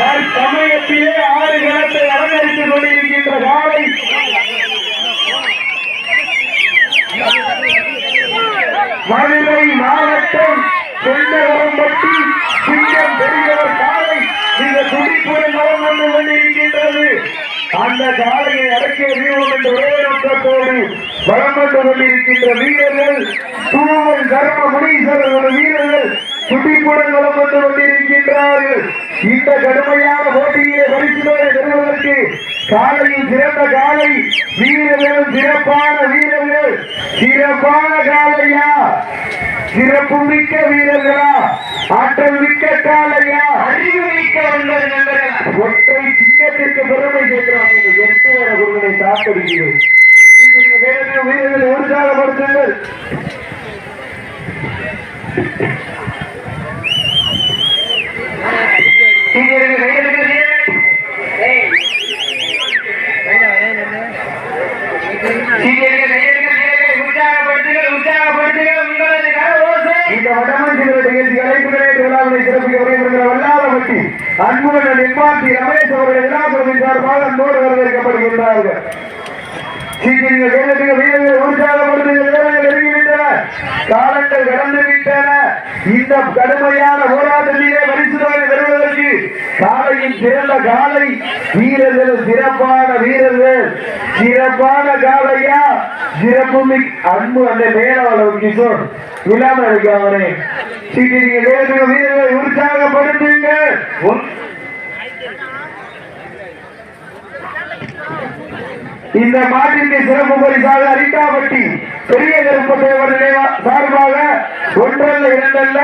தற்சமயத்திலே ஆறு கணத்தை அலங்கரித்துக் கொண்டிருக்கின்ற காலை மதுரை மாவட்டம் செந்தகரம்பட்டி சிங்கம் பெரியவர் காலை இந்த துடிப்புடன் வளம் வந்து கொண்டிருக்கின்றது. அந்த காலையை அடக்கிய வீரம் என்ற ஒரே நோக்கத்தோடு வளம் வந்து கொண்டிருக்கின்ற வீரர்கள் தூவல் தர்ம முனீஸ்வரர் வீரர்கள் துடிப்புடன் வந்து கொண்டிருக்கின்றார்கள் இந்த கடுமையான போட்டியிலே பரிசுகளை பெறுவதற்கு காலையில் சிறந்த காலை வீரர்கள் சிறப்பான வீரர்கள். சிறப்பான காலையா? சிறப்பு மிக்க வீரர்களா? ஆற்றல் மிக்க காலையா? அறிவு மிக்க ஒற்றை சிங்கத்திற்கு பெருமை சேர்க்கிறாங்க இந்த எட்டு வர குருகளை சாப்பிடுகிறது வீரர்களை உற்சாகப்படுத்துங்கள் சீக்கிரம் கையெழுத்து ஏய் இந்த வடமஞ்சிகளுடைய நிகழ்ச்சி அழைப்புகளை விழாவினை சிறப்பிக்க விரைவிருக்கிற வல்லாளவட்டி அன்புடன் எம்மாத்தி ரமேஷ் அவர்கள் சார்பாக அன்போடு வரவேற்கப்படுகின்றார்கள். வீரர்கள் உற்சாகப்படுத்துகிற வீரர்கள் நெருங்கிவிட்டன காலங்கள் கடந்து விட்டன. இந்த கடுமையான போராட்டத்திலே பெறுவதற்கு சிறந்த காலை. வீரர்கள் சிறப்பான வீரர்கள். சிறப்பான காலையா? சிறப்பு அன்பு அந்த மேலவளவு கிஷோர். இல்லாமல் அவனை சீக்கிரங்க வேலைக்கு உற்சாகப்படுத்துங்க உன் இந்த மாட்டிற்கு சிறப்பு பரிசாக அரிட்டாபட்டி பெரிய கருப்பு நினைவா சார்பாக ஒன்றல்ல இரண்டல்ல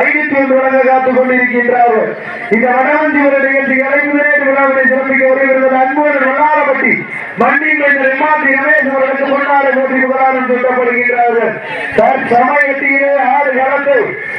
ஐநூத்தி ஒன்று வழங்க காத்துக் கொண்டிருக்கின்றார்கள் இந்த வடவஞ்சிவர நிகழ்ச்சிக்கு அழைப்புதலே விழாவினை சிறப்பிக்க வருகிறது. அன்புடன் வல்லாரப்பட்டி மண்ணின் எம்மாத்தி ரமேஷ் அவர்களுக்கு பொன்னாரை போட்டி புகழாரம் சுட்டப்படுகின்றார்கள் தற்சமயத்திலே ஆறு களத்தை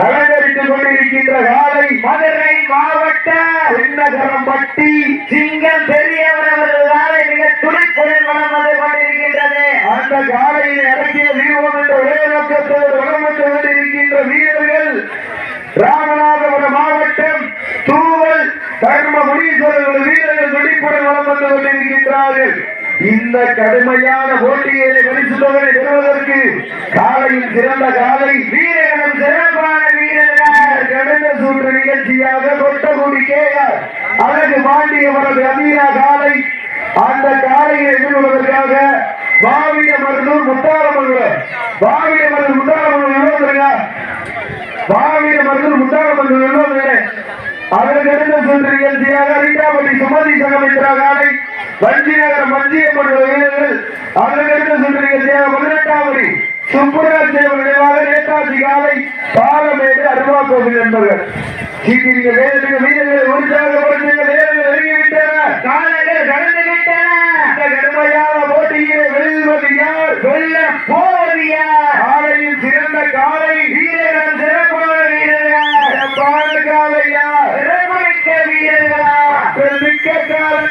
அலங்கரித்துக் கொண்டிருக்கின்ற காலை மதுரை மாவட்ட சின்னகரம்பட்டி சிங்கம் பெரியவர் காலை மிக துடிப்புடன் வளம் வந்து கொண்டிருக்கின்றது. அந்த காலையில் இறக்கிய வீரம் என்ற ஒரே நோக்கத்தோடு வளம் வந்து கொண்டிருக்கின்ற வீரர்கள் ராமநாதபுரம் மாவட்டம் தூவல் தர்ம முனீஸ்வரர்கள் வீரர்கள் துடிப்புடன் வளம் வந்து கொண்டிருக்கின்றார்கள். இந்த கடுமையான போட்டியை பரிசு தொகை பெறுவதற்கு காலையில் சிறந்த காலை வஞ்சி நகரம் வஞ்சியப்பட்ட வீரர்கள் அதற்கு அடுத்த பதினெட்டாவது சுப்புராஜ் தேவர் நினைவாக நேதாஜி காலை பாலமேடு அருவா கோவில் என்பவர் சீக்கிரிங்க வீரர்களை உற்சாகப்படுத்துங்கள் வீரர்கள் நெருங்கிவிட்டன காலங்கள் கடந்து விட்டன இந்த கடுமையான போட்டியிலே வெல்வது யார் வெல்ல போவது யார் காலையில் சிறந்த காலை வீரர்கள் சிறப்பான வீரர்கள் சிறப்பான காலையா சிறப்புமிக்க வீரர்களா மிக்க காலை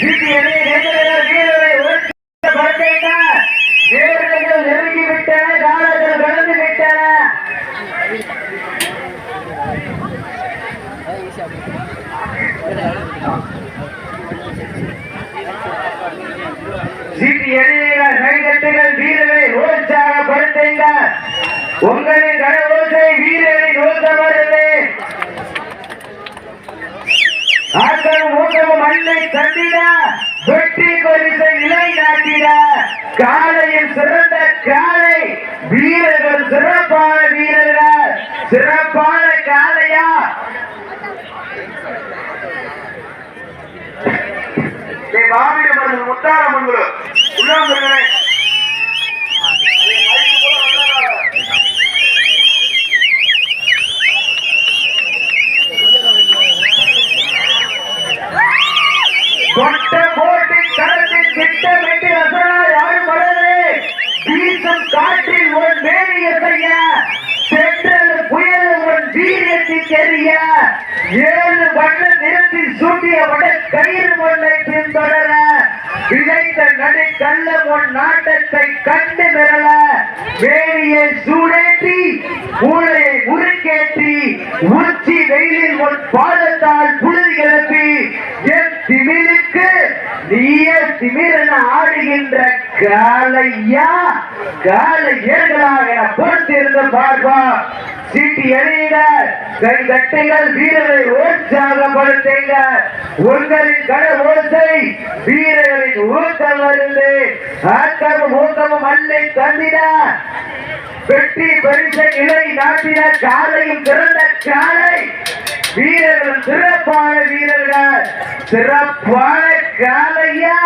சீக்கிரமே நேரடியாக வீரரை உற்சாகப்படுத்துங்க. வீரர்கள் நெருங்கிவிட்டன காலங்கள் கடந்து விட்டன சீட்டி எறியுங்கள், கைதட்டுங்கள், வீரரை உற்சாகப்படுத்துங்க. உங்களின் கடவுளை வீரரின் ஓசமருது ஆட்களும் ஊக்கமும் மண்ணை தந்திட வெற்றி பரிசை நிலைநாட்டிட காலையில் சிறந்த காலை வீரர்கள் சிறப்பான வீரர்கள். சிறப்பான காலையா மாவீரமர்கள் முத்தாரமங்கலம் உள்ளாந்தர்களே கொட்ட போட்டி களத்தில் திட்டமிட்டு அசரா யாரும் வளரே. வீசும் காற்றில் ஒரு மேனிய செய்ய சென்றல் புயல் ஒரு வீரியத்தை தெரிய ஏழு வண்ண நிறத்தில் சூட்டிய வட கயிறு ஒன்றை பின்தொடர. விதைத்த நடு கல்ல உன் நாட்டத்தை கண்டு மிரள. வேலியை சூடேற்றி மூளையை உருக்கேற்றி உச்சி வெயிலில் உன் பாதத்தால் புழுதி கிளப்பி. என் திமிருக்கு நீய திமிரன ஆடுகின்ற காலையா காலை ஏர்களாக என பொறுத்திருந்த பார்ப்பா சீட்டி எறியுங்க கை வீரரை உற்சாகப்படுத்துங்க உங்களின் கட ஓசை வீரர்களின் ஊக்கம் இருந்து ஆக்கமும் ஊக்கமும் அன்னை தந்திட. வெற்றி பரிசை நிலை நாட்டின காலையும் திறந்த காலை. வீரர்கள் சிறப்பான வீரர்கள். சிறப்பான காலையா?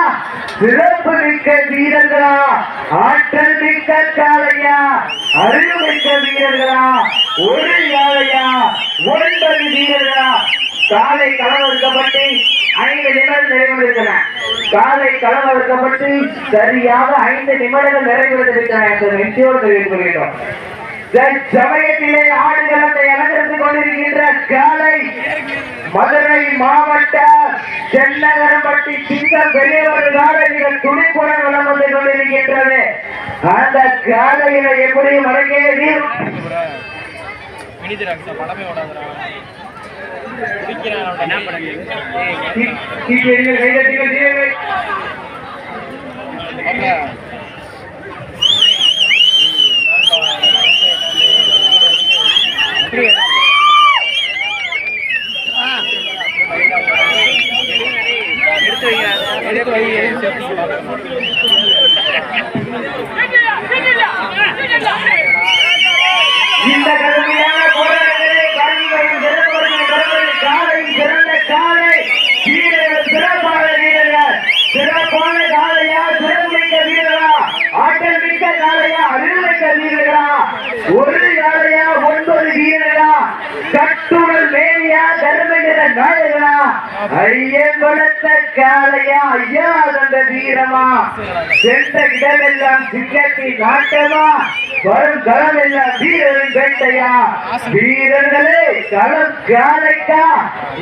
சிறப்பு மிக்க வீரர்களா? ஆற்றல் மிக்க காலையா? அறிவு மிக்க வீரர்களா? ஒரு யாழையா ஒன்பது வீரர்களா? காலை களவறுக்கப்பட்டு ஐந்து நிமிடம் நிறைவடைந்தன காலை களவறுக்கப்பட்டு சரியாக ஐந்து நிமிடங்கள் நிறைவடைந்திருக்கின்றன என்று வெற்றியோடு தெரிவித்துக் கொள்கிறோம் சமயத்திலே ஆடுகளத்தை அலங்கரித்துக் கொண்டிருக்கின்ற காலை மதுரை மாவட்ட சென்னகரம்பட்டி சிங்கம் பெரியவர் காலைகள் துணிப்புடன் வளம் வந்து கொண்டிருக்கின்றது. அந்த காலையில எப்படி குடிக்கிறான் என்ன இந்த கடுமையான போராட்டத்திலே கருவிகளின் சிறப்புகளின் கருவிகளின் காலையும் சிறந்த காலை வீரர்கள் சிறப்பான வீரர்கள். சிறப்பான காலையா சிறப்புமிக்க வீரரா ஆற்றல் மிக்க காலையா அறிவுமிக்க வீரர்களா? ஒரு காலையா ஒன்பது வீரர்களா? கட்டுடல் மேனியா தர்மகிற நாயகனா? ஐயன் வளர்த்த காலையா ஐயா அந்த வீரமா? சென்ற இடமெல்லாம் சிங்கத்தின் நாட்டமா வரும் களம் எல்லாம் வீரரின் வேட்டையா? வீரர்களே களம் காலைக்கா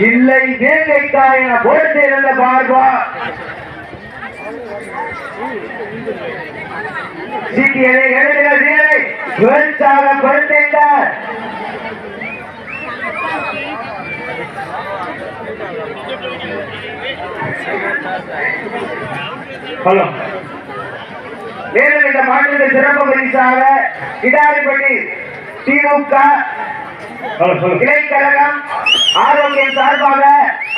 இல்லை வேங்கைக்கா என போட்டிருந்த பார்வா. சீக்கியரை எழுதுகிற வீரரை உற்சாகப்படுத்துங்கள் ஹலோ. மேலும் இந்த மாநில சிறப்பு பரிசாக கிடாரிப்பட்டி திமுக இடைக்கழகம் ஆரோக்கியம் சார்பாக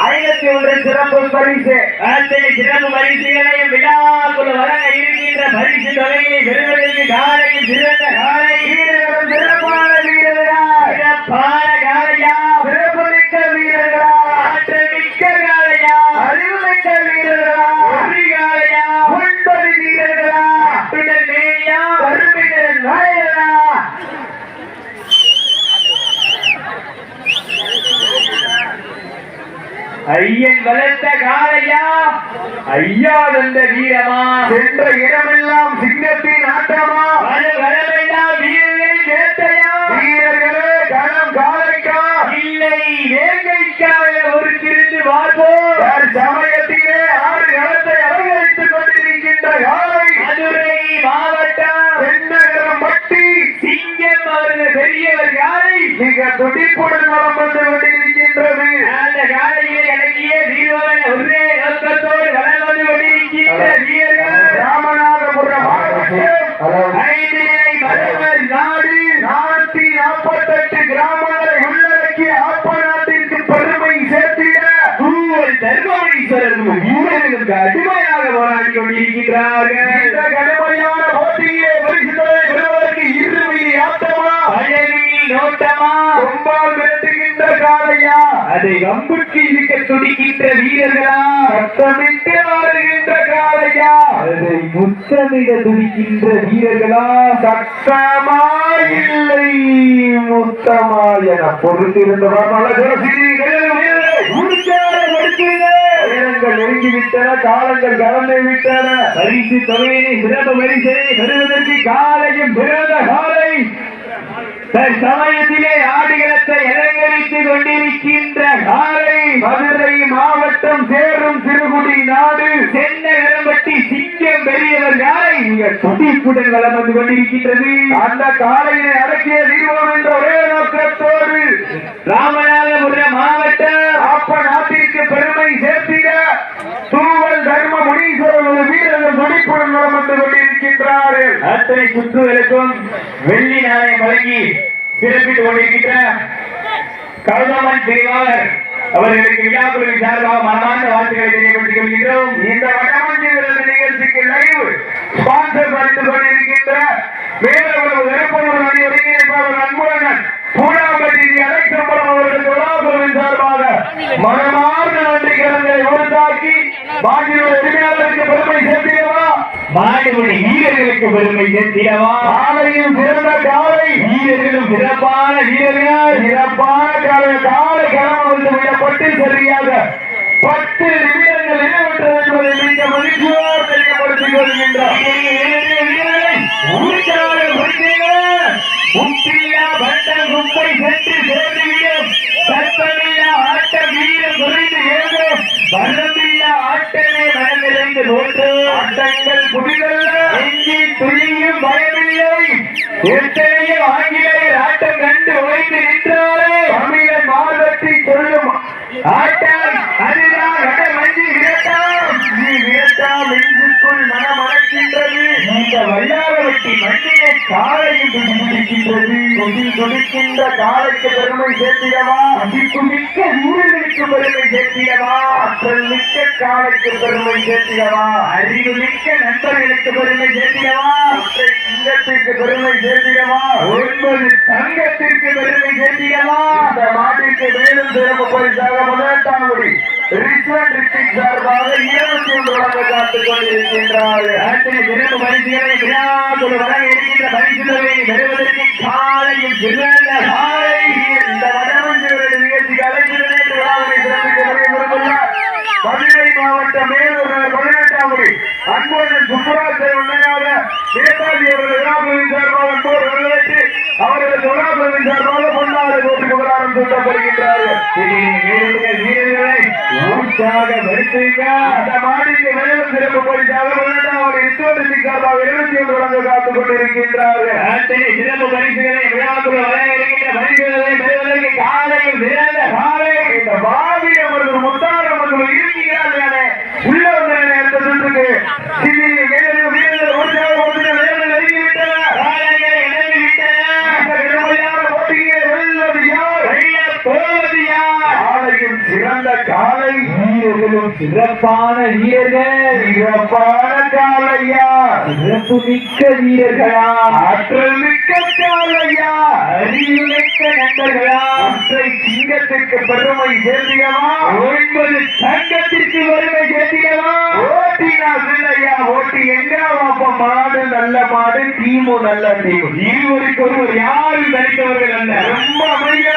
ஐநூத்தி ஒன்று சிறப்பு பரிசு. அத்தனை சிறப்பு பரிசுகளையும் விழாக்குள் வழங்க இருக்கின்ற பரிசு தொகையை பெறுவதற்கு காலையில் சிறந்த காலை. வீரர்களும் சிறப்பான வீரர்களா? ஐயன் வளர்த்த காலையா ஐயா வந்த வீரமா? சென்ற இடமெல்லாம் சிங்கத்தின் ஆட்டமா? வர வரவெல்லாம் வீரர்கள் வேட்டையா வீரர்களே கணம் காலைக்கா இல்லை வேங்கைக்கா ஒரு திருந்து பார்ப்போம் சமயத்திலே ஆறு களத்தை அலங்கரித்துக் கொண்டிருக்கின்ற காலை மதுரை மாவட்டம். தென்னகரம் பட்டி. சிங்கம் அவர்கள் பெரியவர் காலை மிக துடிப்புடன் வளம் வந்து அதை அம்புக்கு இருக்க துடிக்கின்ற வீரர்களா சத்தமிட்டு ஆடுகின்ற காலையா அதை முத்தமிட துடிக்கின்ற வீரர்களா சத்தமா இல்லை முத்தமா என பொறுத்திருந்தவர் நெருங்கிவிட்டன காலங்கள் கலந்து விட்டன பரிசு தொகையினை சிறப்பு பெறுவதற்கு காலையும் பிறந்த காலை தற்சமயத்திலே ஆடுகளத்தை அலங்கரித்துக் கொண்டிருக்கின்ற காலை மதுரை மாவட்டம் சேரும் சிறுகுடி நாடு சென்னகரம்பட்டி சிங்க மிக துடிப்புடன் வளம் வந்து கொண்டிருக்கின்றது. அந்த காலையினை அடக்கிய நிறுவனம் என்ற ஒரே நோக்கத்தோடு ராமநாதபுரம் மாவட்டம் அப்ப நாட்டிற்கு பெருமை சேர்த்திட தூவல் தர்ம முனீஸ்வரர் ஒரு வீரர்கள் துடிப்புடன் வளம் வந்து கொண்டிருக்கின்றார்கள் அத்தனை குத்துகளுக்கும் வெள்ளி நாணயம் வழங்கி சிறப்பித்துக் கொண்டிருக்கின்ற கௌதமன் பிரிவாளர் அவர்களுக்கு விழாக்குழுவின் சார்பாக மனமார்ந்த வாழ்த்துக்களை தெரியப்படுத்திக் கொள்கின்றோம். இந்த வடமஞ்சி விருது நிகழ்ச்சிக்கு லைவ் ஸ்பான்சர் பண்ணிக் கொண்டிருக்கின்ற மேலவளவு வெறுப்பவர் அணி ஒருங்கிணைப்பாளர் அன்புடன் பூனாம்பட்டி அலைச்சம்பரம் அவர்களுக்கு விழாக்குழுவின் சார்பாக மனமார்ந்த நன்றி கரங்களை உருத்தாக்கி பாஜியோட உரிமையாளருக்கு பெருமை சேர்த்திடவா மாடுபடி வீரர்களுக்கு பெருமை சேர்த்திடவா? காலையும் சிறந்த காலை. வீரர்களும் சிறப்பான வீரர்கள் சிறப்பான காலை. காலை கிளம்ப வந்து விடப்பட்டு சரியாக. பத்து நிமிடங்கள் நிறைவேற்றது என்பதை மிக மகிழ்ச்சியோடு தெரியப்படுத்திக் சத்தமில்லா ஆட்ட வீரம் குறைந்து வரமில்லா ஆட்டமே மனமிறைந்து நோட்டு புதிதல்ல. நெஞ்சி துளியும் பயமில்லை எத்தனையோ ஆங்கிலேயர் ஆட்டம் கண்டு உழைத்து நின்றாரே. தமிழன் மாதத்தை சொல்லும் ஆட்டம் வல்லாரவட்டி மண்ணிலே காலையும் துடிக்கின்றது துடி துடிக்கின்ற காலைக்கு பெருமை சேர்த்திடவா? மதிப்பு ஊழலுக்கு பெருமை சேர்த்திடவா? ஆற்றல் மிக்க காலைக்கு பெருமை சேர்த்திடவா? அறிவு மிக்க நண்பர்களுக்கு பெருமை சேர்த்திடவா? சிங்கத்திற்கு பெருமை சேர்த்திடவா? ஒன்பது தங்கத்திற்கு பெருமை சேர்த்திடவா? இந்த மாட்டிற்கு மேலும் சிறப்பு பரிசாக பதினெட்டாம் குடி ரிஸ்வன் ரித்திக் சார்பாக இருபத்தி ஒன்று வழங்க காத்துக் அத்தனை சிறப்பு பரிசுகளை விழாக்குழு வழங்க இருக்கின்ற பரிசுகளை பெறுவதற்கு காலையும் சிறந்த காலை. இந்த வடமஞ்சள் நிகழ்ச்சிக்கு அழைப்பில் நேற்று விழாவினை சிறப்பிக்க வருகின்றுள்ளார் மதுரை மாவட்டம் மேலூர் நகர் பதினெட்டாம் குடி அன்புடன் சுப்புராஜ் உண்மையாக நேதாஜி அவர்கள் விழாக்குழுவின் சார்பாக அன்போடு வரவேற்று சார்பாக வீரர்களை உற்சாகப்படுத்துங்க அந்த மாடிக்கு மேலும் சிறப்பு பரிசாக பதினெட்டாம் இத்தோட்டி சார்பாக இருபத்தி ஒன்று வழங்க காத்துக் கொண்டிருக்கின்றார்கள். அத்தனை சிறப்பு பரிசுகளை விழாக்குழு வழங்க இருக்கின்ற பரிசுகளை பெறுவதற்கு காலையும் சிறந்த காலை. இந்த பாவி அவர்கள் முத்தாரம் அவர்கள் இருக்கிறார்களே உள்ள வந்த நேரத்தை சுற்றுக்கு சிறி வீரர்கள் வீரர்கள் உற்சாக போட்டு நேரம் நெருங்கிவிட்டன காலைகள் இணைந்து விட்டன இந்த கடுமையான போட்டியை வெல்வது யார் வெள்ளப் போவது யார் காலையும் சிறந்த காலை வீரர்களும் சிறப்பான வீரர்கள். சிறப்பான காலையா? சிறப்பு மிக்க வீரர்களா? ஆற்றல் மிக்க காலையா? அறிவு மிக்க நண்பர்களா? ஒற்றை சிங்கத்திற்கு பெருமை சேர்த்தியவா ஒன்பது தங்கத்திற்கு வறுமை சேர்த்தியவா ஓட்டினா இல்லையா? ஓட்டி எங்க வாப்ப? மாடு நல்ல மாடு டீமு நல்ல டீம். இருவருக்கு ஒருவர் யாரும் தனித்தவர்கள் அல்ல? ரொம்ப அமைதியா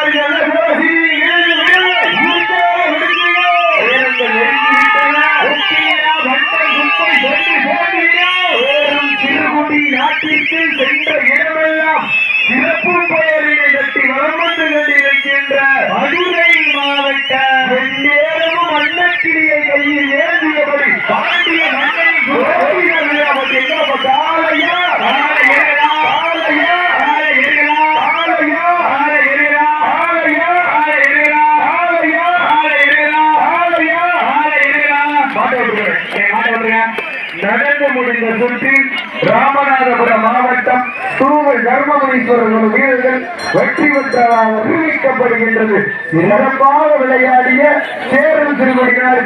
நாட்டிற்கு சென்ற இடமெல்லாம் சிறப்பு பெயரிலே கட்டி வளம் வந்து கொண்டிருக்கின்ற மதுரை மாவட்டம் எந்நேரமும் அன்னக்கிளியை கையில் ஏந்தியபடி பாண்டிய மன்னனை ஓடினர் விழாவுக்கு எங்கப்ப காலையா காலை ஏறலா காலையா காலை ஏறலா காலையா காலை ஏறலா காலையா காலை ஏறலா காலையா காலை ஏறலா காலையா காலை ஏறலா மாட்ட விட்டுருங்க. ஏய், மாட்ட விட்டுருங்க. நடந்து முடிந்த சுற்றில் ராமநாதபுரம் மாவட்டம் தூவல் தர்மமுனீஸ்வரர் வீரர்கள் வெற்றி பெற்றதாக அறிவிக்கப்படுகின்றது சிறப்பாக விளையாடிய சேரன் சிறுவடிகளார்